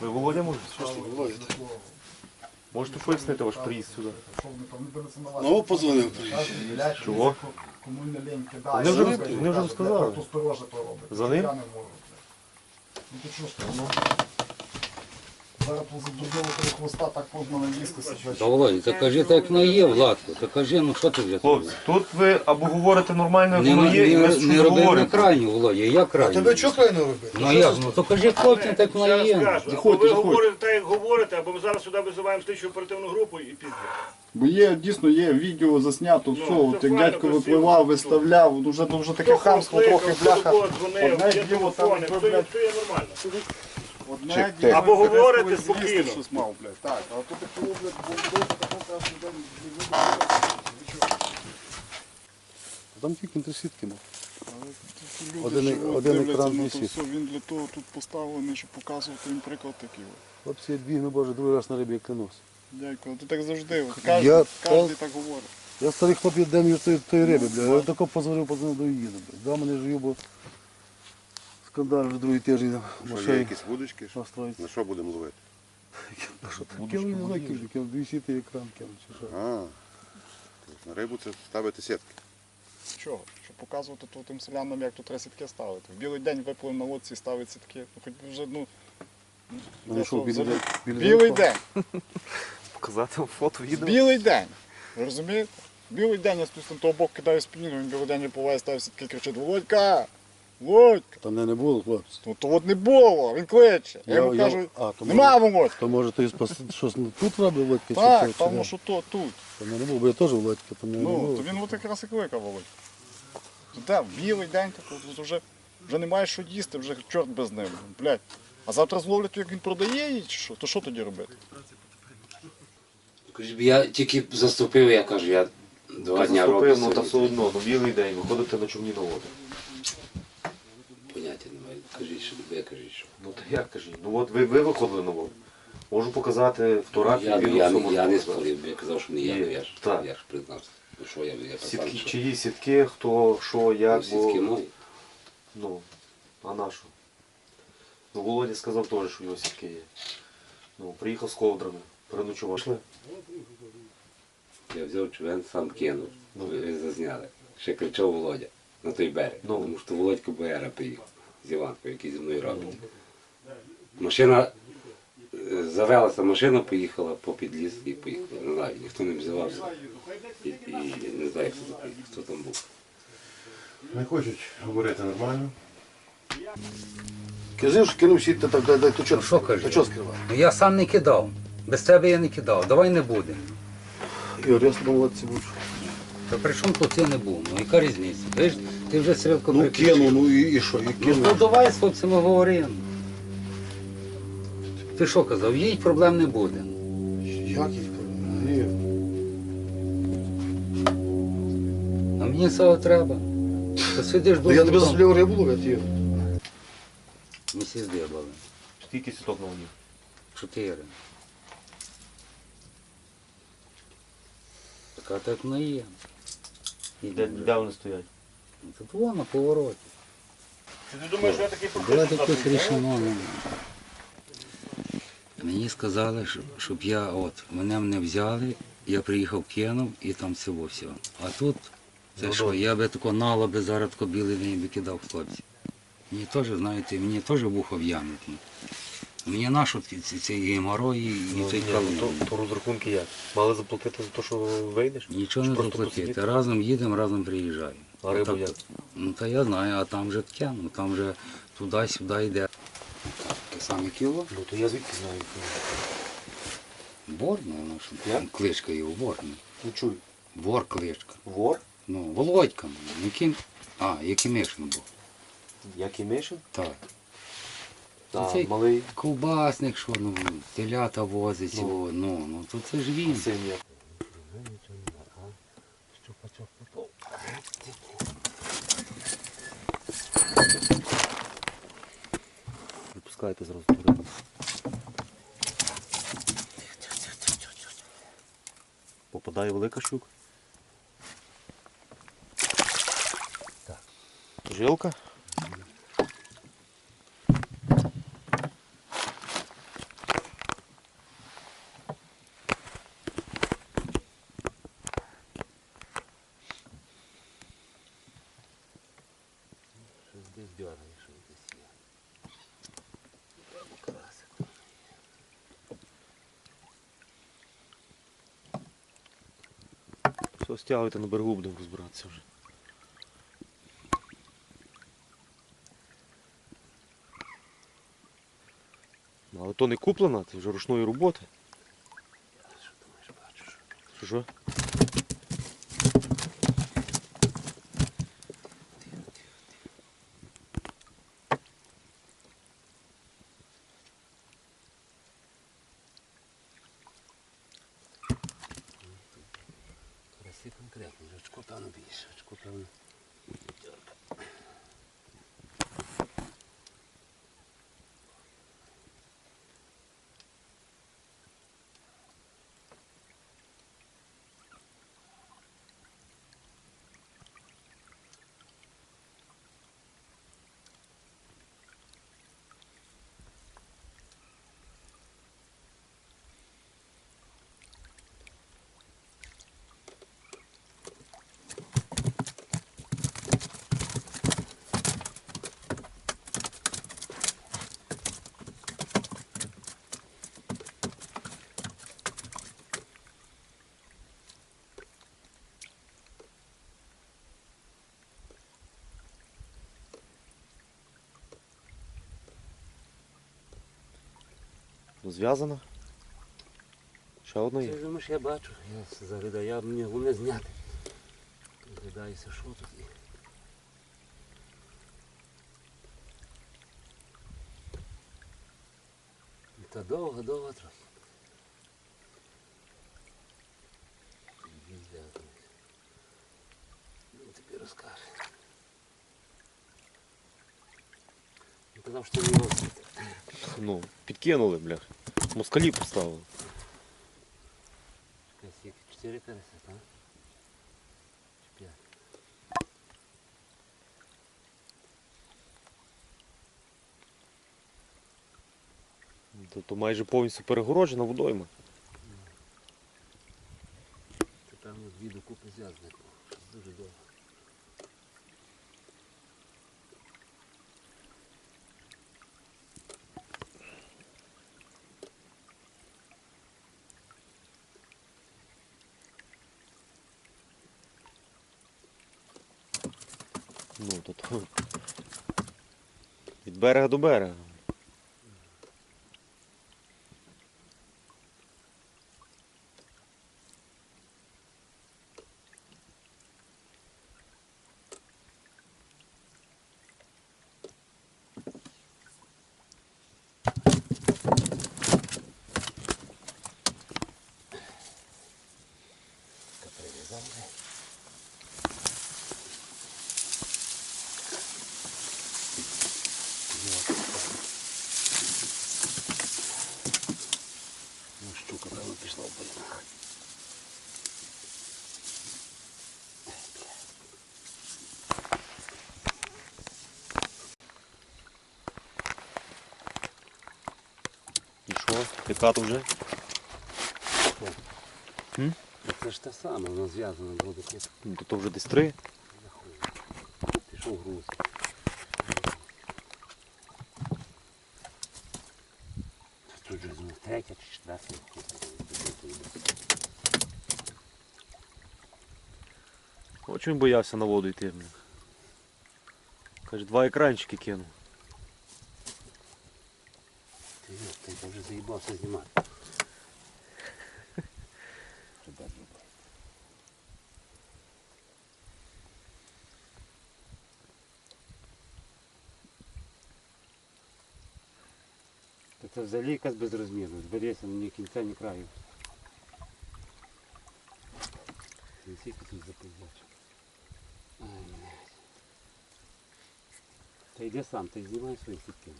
Ви Володя можете? Можете пояснити ваш приїзд сюди? Ну, позвонив. Чого? Кому не лень Вони вже- вони вже то. За ним? Ну ти ну. Зараз по забудову того хвоста так можна наїстися. Та Володя, та кажи так як є, Владко, та кажи, ну що ти вже Хлопці, тут ви або говорите нормально, як Не, воно є, і ми не, щось роби на говоримо. крайню, Володя, я крайню. Тебе чого крайно робити? Ну як, ну то кажи хлопцям, так воно є. Скажу, або ви говорите так, як говорите, або ми зараз сюди визиваємо слідчу оперативну групу і пізде. Бо є, дійсно, є відео заснято, все, Ну, от як файно, дядько красиво. випливав, виставляв, ну, вже, ну, вже таке хамство трохи бляха. Одне діло там, якби, блядь, все є нормально. Одне Або діло, говорите десь спокійно. Щось мав, блядь, так, а тут такого, блядь, бомбити, такого кожен день, Там тільки три сітки мав. Люди Один- живуть, один дивляться екран на то сітки. все, Він для того тут поставлений, щоб показувати їм приклад такий. от. Хлопці, я бігну, боже, другий раз на рибі, як клянусь. Дядько, ти так завжди, от, Я кожен, то- кожен так говорить. Я старий хлопець, де мені тої, тої риби, бля. Я тако позвонив, позвонив до їду, бля. Дома не живу, бо скандал вже другий тиждень. Що, є якісь вудочки? На що будемо ловити? Кем я не знаю, ким, ким, дві сіти екран, ким, чи що. А, тобто на рибу це ставити сітки. Чого? Щоб показувати то тим селянам, як тут треба сітки ставити. В білий день виплив на лодці і ставить сітки. Ну, хоч би вже, ну, Ну, що, білий день? Білий день. Показати вам фото, відео. Білий день. Ви розумієте? Білий день я спустим того боку кидаю спину, він білий день випливає, ставить сітки, кричить Володька! Володька! Там не, не було, хлопці. Ну то от не було, він кличе. Я, Я- йому я- кажу, а, то нема Володька. То може ти спас, щось тут робив Володька? чи Так, чи тому де? що то тут. Там не було, бо я теж Володька, там не Ну, було. то він от якраз і кликав Володька. То так, білий день, так, от вже, вже немає що їсти, вже чорт без ним. Блядь. А завтра зловлять, як він продає її, чи що? То що тоді робити? Кажу, Я тільки заступив, я кажу, я два дня роблю. Заступив, ну та все одно, ну білий день, виходите на човні на воду. Поняття немає. Кажіть, що ви кажіть, що. Ну то як кажіть? Ну от ви, ви виходили на воду. Можу показати фотографії, Я, я, я, я не спорив, я казав, що не я, Є, ну я ж, так. я ж признався. Ну що я, я пацан, Сітки, що чиї сітки, хто, що, як, Ну, сітки бо... мої. Ну, а на що? Ну, Володя сказав теж, що його сітки є. Ну, приїхав з ковдрами, переночував. Пішли? Я взяв човен, сам кинув. Ну. Ви зазняли. Ще кричав Володя на той берег. Ну. Тому що Володько Бояра приїхав з Іванкою, який зі мною робить. Машина е, завелася, машина поїхала по підліз і поїхала. Не знаю, ніхто не взявався. І, і не знаю, хто, там хто там був. Не хочуть говорити нормально. Кажи, що кинув сіти, так, дай, дай, то чого, що то чого скривав? Ну я сам не кидав. Без тебе я не кидав. Давай не будемо. Ігор, я з тобою молодці буду. Та при чому тут я не був? Ну яка різниця? Ти ж ти вже стрілку Ну кинув, ну і, і що, і Ну, кинув. ну давай з хлопцями говоримо. Ти що казав, їй проблем не буде. Як їх? Ні. А мені цього треба. Ти сидиш Ну я тебе зазвляв рибу ловити, Ігор. Місяць дибали. Скільки сіток на воді? Чотири. Така так воно і є. Де, де вони стоять? Тут вон на повороті. Чи ти думаєш, що я такий якось рішимо. ну. Мені сказали, щоб, я от мене не взяли, я приїхав, кинув і там всього все. А тут це Ну, що, я би тако нало би зараз тако білий день би кидав хлопці. Мені теж, знаєте, мені теж вухо в'януть. ну. Мені нашу ці, геморої і Ну, цей ні, калин. ну, то, то розрахунки як? Мали заплатити за те, що вийдеш? Нічого не заплатити. Разом їдемо, разом приїжджаємо. А рибу Отак як? Ну та я знаю, а там вже таке, ну там вже туди-сюди йде. Саме кіло. Ну то я звідки знаю. Бор, ну, що там кличка його, бор. ну. Не чую. Бор кличка. Вор? Ну, Володька, ну, яким. А, Якимишин був. Як і Так. Та, Цей- малий Ковбасник, що ну, телята возить, Ну. його, ну, ну то це ж він. син як. Випускайте зразу туди. Попадає велика щука. Так. Жилка. Щось десь дергає, що десь є. Карасик. Все, стягуйте на берегу, будемо розбиратися вже. Ну, але то не куплена, це вже ручної роботи. Що думаєш, бачу, що Що що? Карасі конкретно, вже очко певно більше, очко певно. дьорка. Ну, зв'язана. Ще одна є. вже ж я бачу, я заглядаю, я мені головне зняти. Глядаюся, що тут є. Та довго, довго трохи. Їздя, Ну, тобі розкаже. Казав, що не його. Ну, підкинули, блях. Москалі поставили. Скільки? Чотири карася, так? Чи п'ять? То, то майже повністю перегороджена водойма. Це певно дві докупи. Щось дуже довго. Ну, то від берега до берега. Прив'язали. Ну, щука, певно, пішла в болінах. І що? Яка то вже? Це ж те саме, воно зв'язано було таке. Ну, то, то вже десь три. Пішов груз. Тут же ну, третя чи четверта. Очень боявся на воду йти. Каже, два екранчики кинув. я вже заїбався знімати. Ребят, рубай. Та Це взагалі якась безрозмірність. Береться ні кінця, ні краю. Не скільки тут запиздячок. Ай, блядь. Та йди сам, ти знімай свої сітки.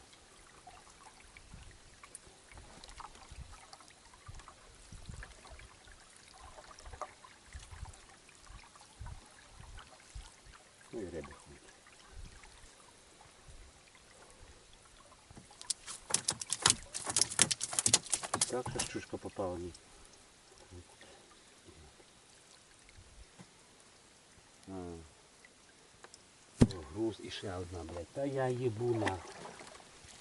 Ну и риби ходять. Так, та щучка попала О, Груз і ще одна, блядь. Та я їбу на.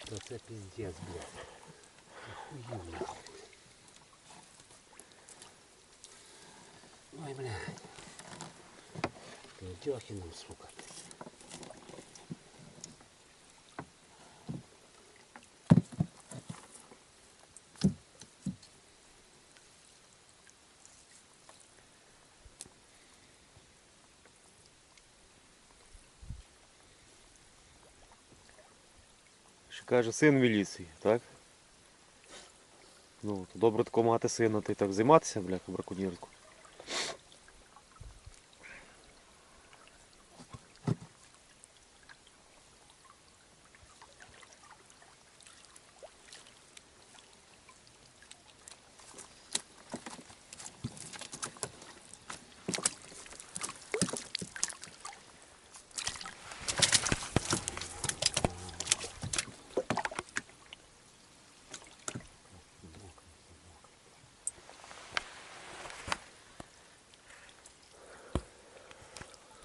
То це піздець, блядь. Охуєнно. Ой, блядь. Дьохіном, сука. Ще каже, син міліції, так? Ну, то добре тако мати сина, ти так займатися, бляха, браконьєрку.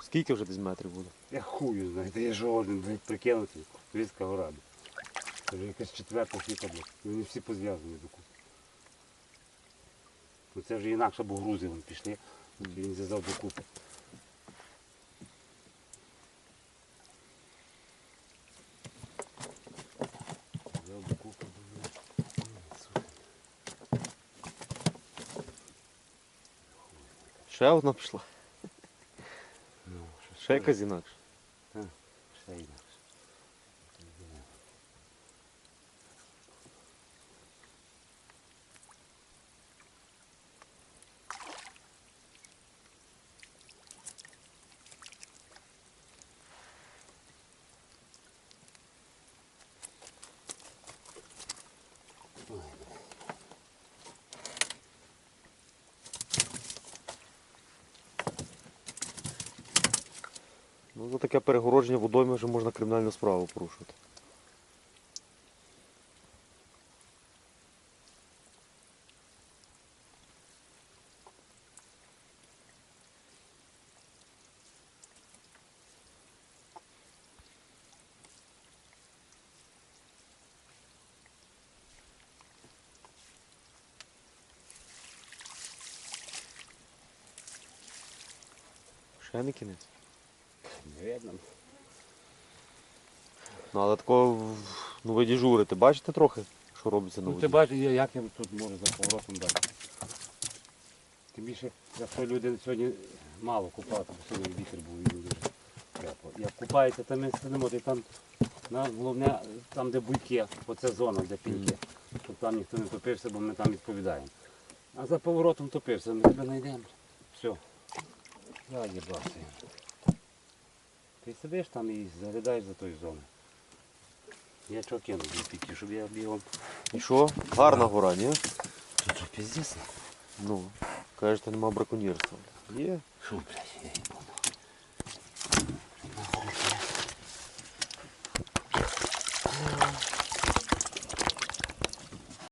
Скільки вже десь метрів буде? Я хую, знаєте, я жоден, прикинути. Війська гора. Це вже якась четверта фіка, блядь. Вони всі позв'язані докупи. Ну це вже інакше, бо грузи вон пішли. Він зв'язав докупи. Ще одна пішла. Ну, Ну, за таке перегородження водойми вже можна кримінальну справу порушувати. Ще не кінець. Не видно. Ну, але такого, ну ви дежурите, бачите трохи, що робиться на Ну воді? ти бачиш, я- як я тут можу за поворотом дати. Тим більше, якщо люди сьогодні мало купати, бо сьогодні вітер був і дуже тепло. Як купається, то ми сидимо, і там на, головне, там де буйки, оце зона, де піньки. Щоб там ніхто не топився, бо ми там відповідаємо. А за поворотом топився, ми тебе знайдемо. Все. Я їбався. Ти сидиш там і заглядаєш за тої зони. Я чого кину піки, щоб я бігом. І що? Гарна гора, ні? Тут же піздесно. Ну, кажете, нема браконьєрства. Є. Шо, блядь?